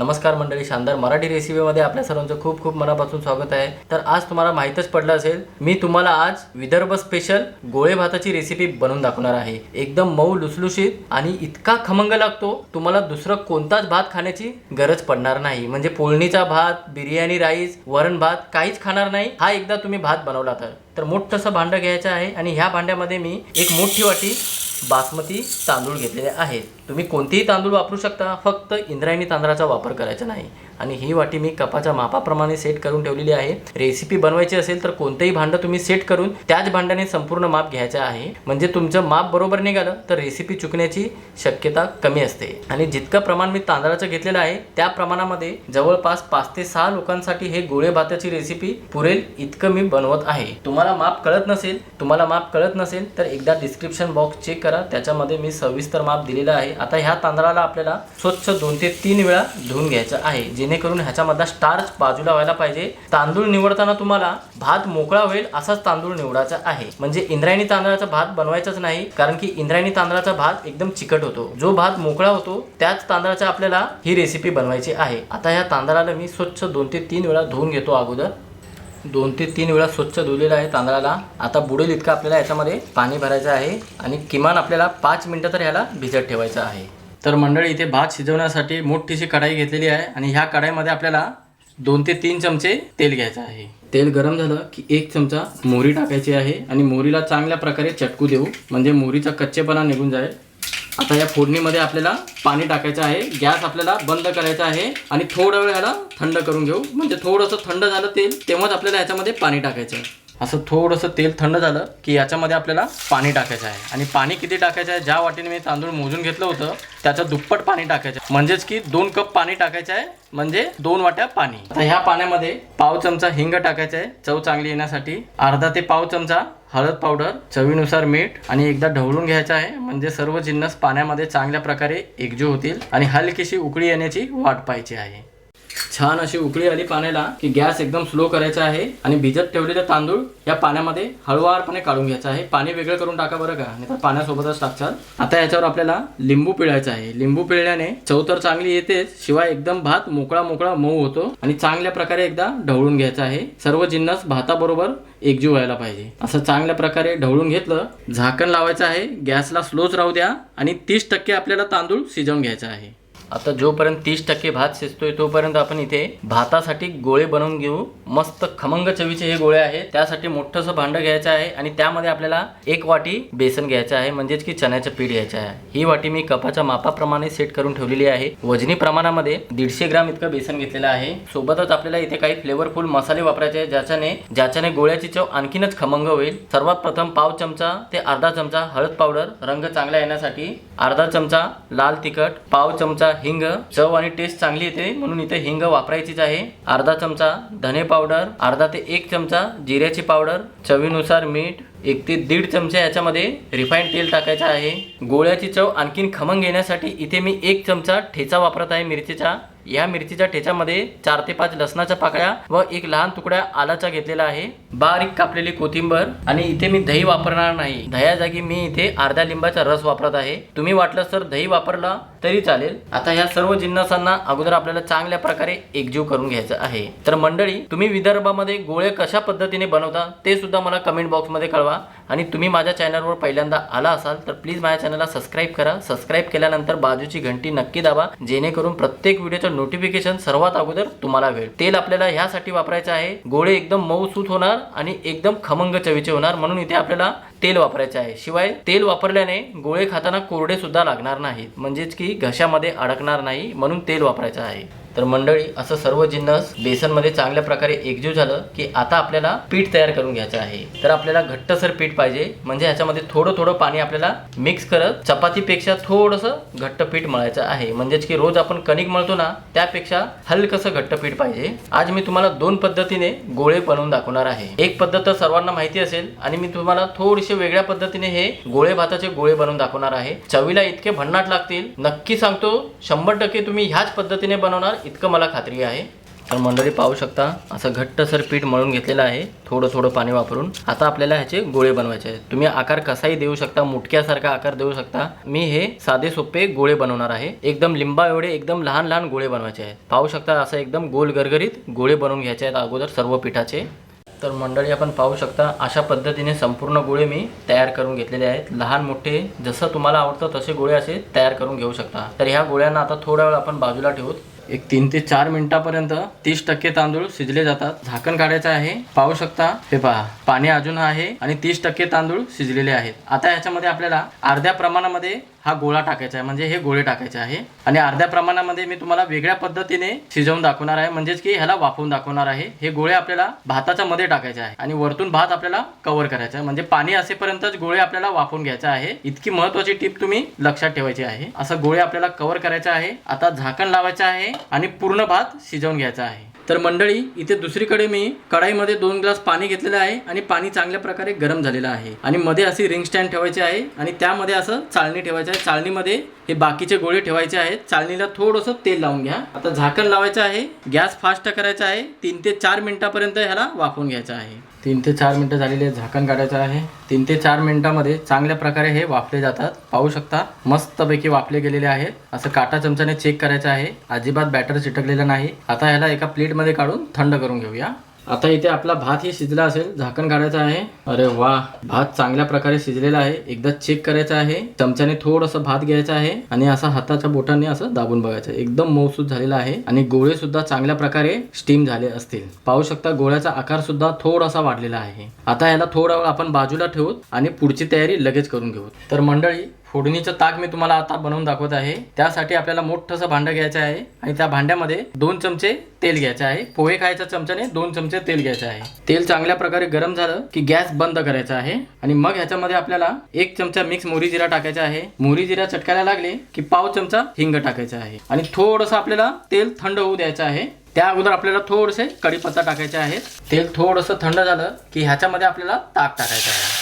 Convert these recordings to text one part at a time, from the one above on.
नमस्कार मंडळी शानदार मराठी रेसिपीमध्ये आपल्या सर्वांचं खूप खूप मनापासून स्वागत आहे. तर आज तुम्हाला माहीतच पडलं असेल मी तुम्हाला आज विदर्भ स्पेशल गोळे भाताची रेसिपी बनवून दाखवणार आहे. एकदम मऊ लुसलुशीत आणि इतका खमंग लागतो तुम्हाला दुसरं कोणताच भात खाण्याची गरज पडणार नाही. म्हणजे पोळणीचा भात बिर्याणी राईस वरण भात काहीच खाणार नाही. हा एकदा तुम्ही भात बनवला तर. तर मोठंसं भांडं घ्यायचं आहे आणि ह्या भांड्यामध्ये मी एक मोठी वाटी बासमती तांदूळ घेतलेले आहेत. तुम्ही कोणतेही तांदूळ वापरू शकता फक्त इंद्रायणी तांदळाचा वापर करायचा नाही. आणि ही वाटी मी कपाच्या मापाप्रमाणे सेट करून ठेवलेली आहे. रेसिपी बनवायची असेल तर कोणतंही भांडं तुम्ही सेट करून त्याच भांड्याने संपूर्ण माप घ्यायचं आहे. म्हणजे तुमचं माप बरोबर निघालं तर रेसिपी चुकण्याची शक्यता कमी असते. आणि जितकं प्रमाण मी तांदळाचं घेतलेलं आहे त्या प्रमाणामध्ये जवळपास पाच ते सहा लोकांसाठी हे गोळे भाताची रेसिपी पुरेल इतकं मी बनवत आहे. तुम्हाला माप कळत नसेल तुम्हाला माप कळत नसेल तर एकदा डिस्क्रिप्शन बॉक्स चेक करा. त्याच्यामध्ये मी सविस्तर माप दिलेलं आहे. आता ह्या तांदळाला आपल्याला स्वच्छ दोन ते तीन वेळा धुवून घ्यायचं आहे. जेणेकरून ह्याच्यामधला स्टार्च बाजूला व्हायला पाहिजे. तांदूळ निवडताना तुम्हाला भात मोकळा होईल असाच तांदूळ निवडायचा आहे. म्हणजे इंद्रायणी तांदळाचा भात बनवायचाच नाही कारण की इंद्रायणी तांदळाचा भात एकदम चिकट होतो. जो भात मोकळा होतो त्याच तांदळाचा आपल्याला ही रेसिपी बनवायची आहे. आता ह्या तांदळाला मी स्वच्छ दोन ते तीन वेळा धुवून घेतो अगोदर. दोन ते तीन वेळा स्वच्छ धुलेलं आहे तांदळाला. आता बुडेल इतकं आपल्याला याच्यामध्ये पाणी भरायचं आहे आणि किमान आपल्याला पाच मिनटं तर ह्याला भिजत ठेवायचं आहे. तर मंडळी इथे भात शिजवण्यासाठी मोठीशी कढाई घेतलेली आहे आणि ह्या कढाईमध्ये आपल्याला दोन ते तीन चमचे तेल घ्यायचं आहे. तेल गरम झालं की एक चमचा मोहरी टाकायची आहे आणि मोहरीला चांगल्या प्रकारे चटकू देऊ. म्हणजे मोहरीचा कच्चेपणा निघून जाईल. आता या फोडणीमध्ये आपल्याला पाणी टाकायचं आहे. गॅस आपल्याला बंद करायचा आहे आणि थोडा वेळ ह्याला थंड करून घेऊ. म्हणजे थोडंसं थंड झालं तेल तेव्हाच आपल्याला याच्यामध्ये पाणी टाकायचं आहे. असं थोडंसं तेल थंड झालं की याच्यामध्ये आपल्याला पाणी टाकायचं आहे. आणि पाणी किती टाकायचं आहे? ज्या वाटीने मी तांदूळ मोजून घेतलं होतं त्याचं दुप्पट पाणी टाकायचं आहे. म्हणजेच की दोन कप पाणी टाकायचं आहे म्हणजे दोन वाट्या पाणी. आता ह्या पाण्यामध्ये पाव चमचा हिंग टाकायचा आहे चव चांगली येण्यासाठी. अर्धा ते पाव चमचा हळद पावडर चवीनुसार मीठ आणि एकदा ढवळून घ्यायचं आहे म्हणजे सर्व जिन्नस पाण्यामध्ये चांगल्या प्रकारे एकजीव होतील आणि हलकीशी उकळी येण्याची वाट पाहायची आहे. छान अशी उकळी आली पाण्याला की गॅस एकदम स्लो करायचा आहे आणि भिजत ठेवलेले तांदूळ या पाण्यामध्ये हळुवारपणे काढून घ्यायचं आहे. पाणी वेगळं करून टाका बरं का नाही तर पाण्यासोबतच टाकचाल आता याच्यावर आपल्याला लिंबू पिळायचा आहे. लिंबू पिळल्याने चव तर चांगली येतेच शिवाय एकदम भात मोकळा मोकळा मऊ होतो आणि चांगल्या प्रकारे एकदा ढवळून घ्यायचा आहे. सर्व जिन्नस भाताबरोबर एकजीव व्हायला पाहिजे. असं चांगल्या प्रकारे ढवळून घेतलं झाकण लावायचं आहे. गॅसला स्लोच राहू द्या आणि तीस टक्के आपल्याला तांदूळ शिजवून घ्यायचा आहे. आता जोपर्यंत तीस टक्के भात शिजतोय तोपर्यंत आपण इथे भातासाठी गोळे बनवून घेऊ. मस्त खमंग चवीचे हे गोळे आहेत. त्यासाठी मोठंसं भांडं घ्यायचं आहे आणि त्यामध्ये आपल्याला एक वाटी बेसन घ्यायचं आहे. म्हणजेच की चण्याचं पीठ घ्यायचं आहे. ही वाटी मी कपाच्या मापाप्रमाणे सेट करून ठेवलेली आहे. वजनी प्रमाणामध्ये दीडशे ग्राम इतकं बेसन घेतलेलं आहे. सोबतच आपल्याला इथे काही फ्लेवरफुल मसाले वापरायचे आहे ज्याच्याने ज्याच्याने गोळ्याची चव आणखीनच खमंग होईल. सर्वात प्रथम पाव चमचा ते अर्धा चमचा हळद पावडर. रंग चांगला येण्यासाठी अर्धा चमचा लाल तिखट पाव चमचा हिंग चव आणि टेस्ट चांगली येते म्हणून इथे हिंग वापरायचीच आहे. अर्धा चमचा धने पावडर अर्धा ते एक चमचा जिऱ्याची पावडर चवीनुसार मीठ एक ते दीड चमचा याच्यामध्ये रिफाईंड तेल टाकायचं आहे. गोळ्याची चव आणखीन खमंग येण्यासाठी इथे मी एक चमचा ठेचा वापरत आहे मिरचीचा. या मिरचीच्या ठेच्यामध्ये चार ते पाच लसणाच्या पाकळ्या व एक लहान तुकड्या आलाचा घेतलेला आहे. बारीक कापलेली कोथिंबर आणि इथे मी दही वापरणार नाही. दह्या जागी मी इथे अर्ध्या लिंबाचा रस वापरत आहे. तुम्ही वाटलं तर दही वापरला तरी चालेल. आता ह्या सर्व जिन्नसांना अगोदर आपल्याला चांगल्या प्रकारे एकजीव करून घ्यायचं आहे. तर मंडळी तुम्ही विदर्भामध्ये गोळे कशा पद्धतीने बनवता ते सुद्धा मला कमेंट बॉक्समध्ये कळवा. आणि तुम्ही माझ्या चॅनलवर पहिल्यांदा आला असाल तर प्लीज माझ्या चॅनलला सबस्क्राईब करा. सबस्क्राईब केल्यानंतर बाजूची घंटी नक्की दाबा. जेणेकरून प्रत्येक व्हिडिओचं नोटिफिकेशन सर्वात अगोदर तुम्हाला मिळेल. तेल आपल्याला ह्यासाठी वापरायचं आहे. गोळे एकदम मऊसूत होणार आणि एकदम खमंग चवीचे होणार म्हणून इथे आपल्याला तेल वापरायचे आहे. शिवाय तेल वापरल्याने गोळे खाताना कोरडे सुद्धा लागणार नाहीत. म्हणजेच की घशामध्ये अडकणार नाही म्हणून तेल वापरायचं आहे. तर मंडळी असं सर्व जिन्नस बेसनमध्ये चांगल्या प्रकारे एकजीव झालं की आता आपल्याला पीठ तयार करून घ्यायचं आहे. तर आपल्याला घट्टसर पीठ पाहिजे म्हणजे ह्याच्यामध्ये थोडं थोडं पाणी आपल्याला मिक्स करत चपातीपेक्षा थोडंसं घट्ट पीठ मळायचं आहे. म्हणजेच की रोज आपण कणिक मळतो ना त्यापेक्षा हलकसं घट्ट पीठ पाहिजे. आज मी तुम्हाला दोन पद्धतीने गोळे बनवून दाखवणार आहे. एक पद्धत तर सर्वांना माहिती असेल आणि मी तुम्हाला थोडीशे वेगळ्या पद्धतीने हे गोळे भाताचे गोळे बनवून दाखवणार आहे. चवीला इतके भन्नाट लागतील. नक्की सांगतो शंभर टक्के तुम्ही ह्याच पद्धतीने बनवणार इतकं मला खात्री आहे. तर मंडळी पाहू शकता असं घट्टसर पीठ मळून घेतलेलं आहे. थोडं थोडं पाणी वापरून. आता आपल्याला ह्याचे गोळे बनवायचे आहेत. तुम्ही आकार कसाही देऊ शकता मुटक्यासारखा आकार देऊ शकता. मी हे साधे सोपे गोळे बनवणार आहे. एकदम लिंबा एवढे एकदम लहान लहान गोळे बनवायचे आहेत. पाहू शकता असं एकदम गोल गरगरीत गोळे बनवून घ्यायचे आहेत अगोदर सर्व पिठाचे. तर मंडळी आपण पाहू शकता अशा पद्धतीने संपूर्ण गोळे मी तयार करून घेतलेले आहेत. लहान मोठे जसं तुम्हाला आवडतं तसे गोळे असे तयार करून घेऊ शकता. तर ह्या गोळ्यांना आता थोडा वेळ आपण बाजूला ठेवूत. एक तीन ते चार मिनिटापर्यंत तीस टक्के तांदूळ शिजले जातात. झाकण काढायचं आहे. पाहू शकता. हे पहा. पाणी अजून आहे आणि तीस टक्के तांदूळ शिजलेले आहेत. आता ह्याच्यामध्ये आपल्याला अर्ध्या प्रमाणामध्ये हा गोळा टाकायचा आहे. म्हणजे हे गोळे टाकायचे आहे. आणि अर्ध्या प्रमाणामध्ये मी तुम्हाला वेगळ्या पद्धतीने शिजवून दाखवणार आहे. म्हणजेच की ह्याला वाफवून दाखवणार आहे. हे गोळे आपल्याला भाताच्या मध्ये टाकायचे आहे. आणि वरतून भात आपल्याला कव्हर करायचा आहे. म्हणजे पाणी असेपर्यंतच गोळे आपल्याला वाफवून घ्यायचे आहे. इतकी महत्वाची टिप तुम्ही लक्षात ठेवायची आहे. असं गोळे आपल्याला कव्हर करायचे आहे. आता झाकण लावायचं आहे. आणि पूर्ण भात शिजवून घ्यायचा आहे. तर मंडळी इथे दुसरीकडे मी कढाईमध्ये दोन ग्लास पाणी घेतलेलं आहे आणि पाणी चांगल्या प्रकारे गरम झालेलं आहे. आणि मध्ये अशी रिंग स्टँड ठेवायची आहे आणि त्यामध्ये असं चाळणी ठेवायचं आहे. चाळणीमध्ये हे बाकीचे गोळे ठेवायचे आहेत. चाळणीला थोडंसं तेल लावून घ्या. आता झाकण लावायचं आहे. गॅस फास्ट करायचा आहे. तीन ते चार मिनिटापर्यंत ह्याला वाफवून घ्यायचं आहे. तीन ते चार मिनिटं झालेले झाकण काढायचं आहे. तीन ते चार मिनिटामध्ये चांगल्या प्रकारे हे वाफले जातात. पाहू शकता मस्तपैकी वाफले गेलेले आहेत असं काटा चमच्याने चेक करायचं आहे. अजिबात बॅटर चिटकलेलं नाही. आता ह्याला एका प्लेटमध्ये काढून थंड करून घेऊया. आता इथे आपला भात ही शिजला असेल झाकण काढायचं आहे. अरे वा भात चांगल्या प्रकारे शिजलेला आहे. एकदा चेक करायचा आहे. चमच्याने थोडंसं भात घ्यायचा आहे आणि असा हाताच्या बोटाने असं दाबून बघायचं. एकदम मऊसूत झालेला आहे आणि गोळे सुद्धा चांगल्या प्रकारे स्टीम झाले असतील. पाहू शकता गोळ्याचा आकार सुद्धा थोडासा वाढलेला आहे. आता याला थोडा वेळ आपण बाजूला ठेवूत आणि पुढची तयारी लगेच करून घेऊ तर मंडळी फोडणीचं ताक मी तुम्हाला आता बनवून दाखवत आहे. त्यासाठी आपल्याला मोठंसं भांडं घ्यायचं आहे आणि त्या भांड्यामध्ये दोन चमचे तेल घ्यायचे आहे. पोहे खायच्या चमच्याने दोन चमचे तेल घ्यायचे आहे. तेल चांगल्या प्रकारे गरम झालं की गॅस बंद करायचा आहे आणि मग ह्याच्यामध्ये आपल्याला एक चमचा मिक्स मोहरी जिरा टाकायचा आहे. मोहरी जिरा चटकायला लागले की पाव चमचा हिंग टाकायचा आहे आणि थोडंसं आपल्याला तेल थंड होऊ द्यायचं आहे. त्या अगोदर आपल्याला थोडेसे कढीपत्ता टाकायचे आहेत. तेल थोडंसं थंड झालं की ह्याच्यामध्ये आपल्याला ताक टाकायचं आहे.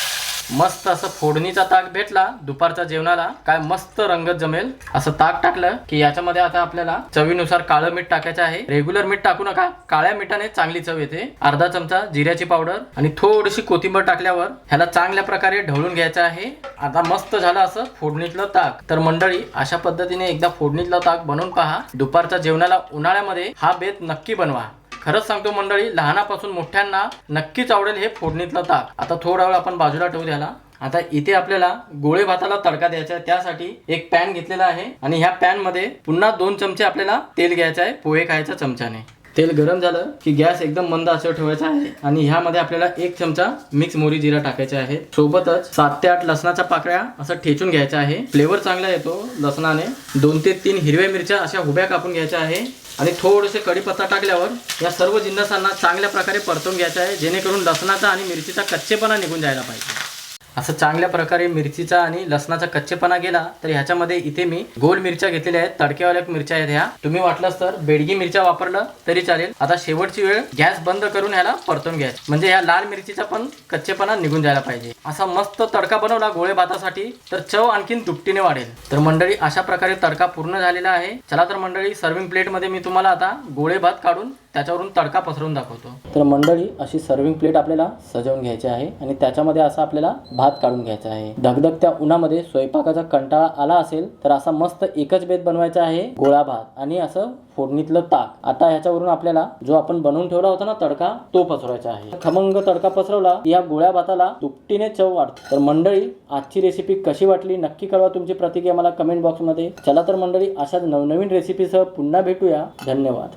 मस्त असं फोडणीचा ताक भेटला दुपारच्या जेवणाला. काय मस्त रंगत जमेल. असं ताक टाकलं की याच्यामध्ये आता आपल्याला चवीनुसार काळं मीठ टाकायचं आहे. रेग्युलर मीठ टाकू नका. काळ्या मिठाने चांगली चव येते. अर्धा चमचा जिऱ्याची पावडर आणि थोडीशी कोथिंबीर टाकल्यावर ह्याला चांगल्या प्रकारे ढवळून घ्यायचं आहे. आता मस्त झालं असं फोडणीतलं ताक. तर मंडळी अशा पद्धतीने एकदा फोडणीतलं ताक बनवून पहा. दुपारच्या जेवणाला उन्हाळ्यामध्ये हा बेत नक्की बनवा. खरंच सांगतो मंडळी लहानापासून मोठ्यांना नक्कीच आवडेल हे फोडणीतलं ताक. आता थोडा वेळ आपण बाजूला ठेवू द्याला आता इथे आपल्याला गोळे भाताला तडका द्यायचा आहे. त्यासाठी एक पॅन घेतलेला आहे. आणि ह्या पॅनमध्ये पुन्हा दोन चमचे आपल्याला तेल घ्यायचं आहे पोहे खायच्या चमच्याने. तेल गरम झालं की गॅस एकदम मंद असं ठेवायचा आहे आणि ह्यामध्ये आपल्याला एक चमचा मिक्स मोरी जिरा टाकायचा आहे. सोबतच सात ते आठ लसणाच्या पाकळ्या असं ठेचून घ्यायचा आहे. फ्लेवर चांगला येतो लसणाने. दोन ते तीन हिरव्या मिरच्या अशा उभ्या कापून घ्यायच्या आहे. आणि थोडेसे कढीपत्ता टाकल्यावर या सर्व जिन्नसांना चांगल्या प्रकारे परतून घ्यायचं आहे जेणेकरून लसणाचा आणि मिरचीचा कच्चेपणा निघून जायला पाहिजे. असं चांगल्या प्रकारे मिरचीचा आणि लसणाचा कच्चेपणा गेला तर ह्याच्यामध्ये इथे मी गोल मिरच्या घेतलेल्या आहेत तडकेवाल्या मिरच्या आहेत ह्या. तुम्ही वाटलंच तर बेडगी मिरच्या वापरलं तरी चालेल. आता शेवटची वेळ गॅस बंद करून ह्याला परतून घ्यायचं. म्हणजे ह्या लाल मिरचीचा पण कच्चेपणा निघून जायला पाहिजे. असा मस्त तडका बनवला गोळे भातासाठी तर चव आणखीन दुपटीने वाढेल. तर मंडळी अशा प्रकारे तडका पूर्ण झालेला आहे. चला तर मंडळी सर्विंग प्लेटमध्ये मी तुम्हाला आता गोळे भात काढून त्याच्यावरून तडका पसरवून दाखवतो. तर मंडळी अशी सर्विंग प्लेट आपल्याला सजवून घ्यायची आहे आणि त्याच्यामध्ये असा आपल्याला भात काढून घ्यायचा आहे. धगधगत्या उन्हामध्ये स्वयंपाकाचा कंटाळा आला असेल तर असा मस्त एकच बेत बनवायचा आहे गोळा भात आणि असं फोडणीतलं ताक. आता ह्याच्यावरून आपल्याला जो आपण बनवून ठेवला होता ना तडका तो पसरवायचा आहे. खमंग तडका पसरवला या गोळ्या भाताला दुपटीने चव वाढते. तर मंडळी आजची रेसिपी कशी वाटली? नक्की कळवा तुमची प्रतिक्रिया मला कमेंट बॉक्समध्ये चला तर मंडळी अशाच नवनवीन रेसिपीसह पुन्हा भेटूया. धन्यवाद.